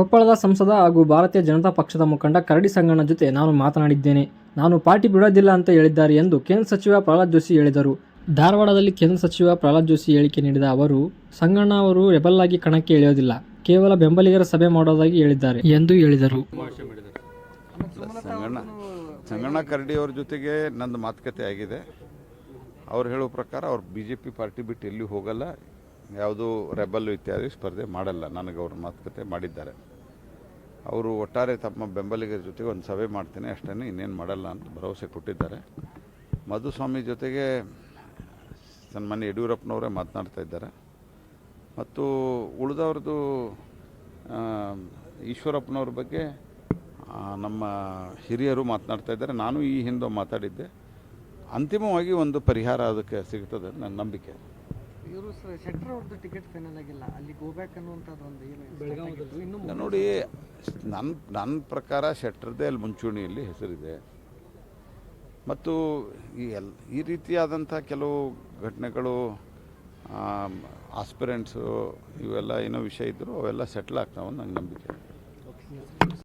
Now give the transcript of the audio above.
ಕೊಪ್ಪಳದ ಸಂಸದ ಹಾಗೂ ಭಾರತೀಯ ಜನತಾ ಪಕ್ಷದ ಮುಖಂಡ ಕರಡಿ ಸಂಗಣ್ಣ ಜೊತೆ ನಾನು ಮಾತನಾಡಿದ್ದೇನೆ. ನಾನು ಪಾರ್ಟಿ ಬಿಡೋದಿಲ್ಲ ಅಂತ ಹೇಳಿದ್ದಾರೆ ಎಂದು ಕೇಂದ್ರ ಸಚಿವ ಪ್ರಹ್ಲಾದ್ ಜೋಶಿ ಹೇಳಿದರು. ಧಾರವಾಡದಲ್ಲಿ ಕೇಂದ್ರ ಸಚಿವ ಪ್ರಹ್ಲಾದ್ ಜೋಶಿ ಹೇಳಿಕೆ ನೀಡಿದ ಅವರು, ಸಂಗಣ್ಣ ಅವರು ರೆಬಲ್ ಆಗಿ ಕಣಕ್ಕೆ ಇಳಿಯೋದಿಲ್ಲ ಕೇವಲ ಬೆಂಬಲಿಗರ ಸಭೆ ಮಾಡೋದಾಗಿ ಹೇಳಿದ್ದಾರೆ ಎಂದು ಹೇಳಿದರು. ಸಂಗಣ್ಣ ಕರಡಿ ಅವರ ಜೊತೆಗೆ ನಂದು ಮಾತುಕತೆ ಆಗಿದೆ. ಅವ್ರು ಹೇಳೋ ಪ್ರಕಾರ ಅವ್ರು ಬಿ ಜೆ ಪಿ ಪಾರ್ಟಿ ಬಿಟ್ಟು ಎಲ್ಲಿ ಹೋಗಲ್ಲ. ಯಾವುದೂ ರೆಬಲ್ ಇತ್ಯಾದಿ ಸ್ಪರ್ಧೆ ಮಾಡಲ್ಲ. ನನಗೆ ಅವ್ರ ಮಾತುಕತೆ ಮಾಡಿದ್ದಾರೆ. ಅವರು ಒಟ್ಟಾರೆ ತಮ್ಮ ಬೆಂಬಲಿಗರ ಜೊತೆಗೆ ಒಂದು ಸಭೆ ಮಾಡ್ತೇನೆ. ಅಷ್ಟೇ ಇನ್ನೇನು ಮಾಡಲ್ಲ ಅಂತ ಭರವಸೆ ಕೊಟ್ಟಿದ್ದಾರೆ. ಮಧುಸ್ವಾಮಿ ಜೊತೆಗೆ ಸನ್ಮಾನ್ಯ ಯಡಿಯೂರಪ್ಪನವರೇ ಮಾತನಾಡ್ತಾ ಇದ್ದಾರೆ. ಮತ್ತು ಉಳಿದವ್ರದ್ದು ಈಶ್ವರಪ್ಪನವ್ರ ಬಗ್ಗೆ ನಮ್ಮ ಹಿರಿಯರು ಮಾತನಾಡ್ತಾ ಇದ್ದಾರೆ. ನಾನು ಈ ಹಿಂದೆ ಮಾತಾಡಿದ್ದೆ. ಅಂತಿಮವಾಗಿ ಒಂದು ಪರಿಹಾರ ಅದಕ್ಕೆ ಸಿಗ್ತದೆ ನನ್ನ ನಂಬಿಕೆ. ಇವರು ಶೆಟ್ಟರ್ ಅವ್ರದ್ದು ಟಿಕೆಟ್ ಫೈನಲ್ ಆಗಿಲ್ಲ. ಅಲ್ಲಿ ಗೋಬ್ಯಾಕ್ ಅನ್ನುವಂಥದ್ದು ಒಂದು ಏನು ಇನ್ನು ನೋಡಿ ನನ್ನ ನನ್ನ ಪ್ರಕಾರ ಶೆಟ್ಟರ್ದೇ ಅಲ್ಲಿ ಮುಂಚೂಣಿಯಲ್ಲಿ ಹೆಸರಿದೆ. ಮತ್ತು ಈ ಎಲ್ ಈ ರೀತಿಯಾದಂಥ ಕೆಲವು ಘಟನೆಗಳು ಆಸ್ಪಿರೆಂಟ್ಸು ಇವೆಲ್ಲ ಏನೋ ವಿಷಯ ಇದ್ದರೂ ಅವೆಲ್ಲ ಸೆಟ್ಲ್ ಆಗ್ತಾವೆ ನಂಗೆ ನಂಬಿಕೆ.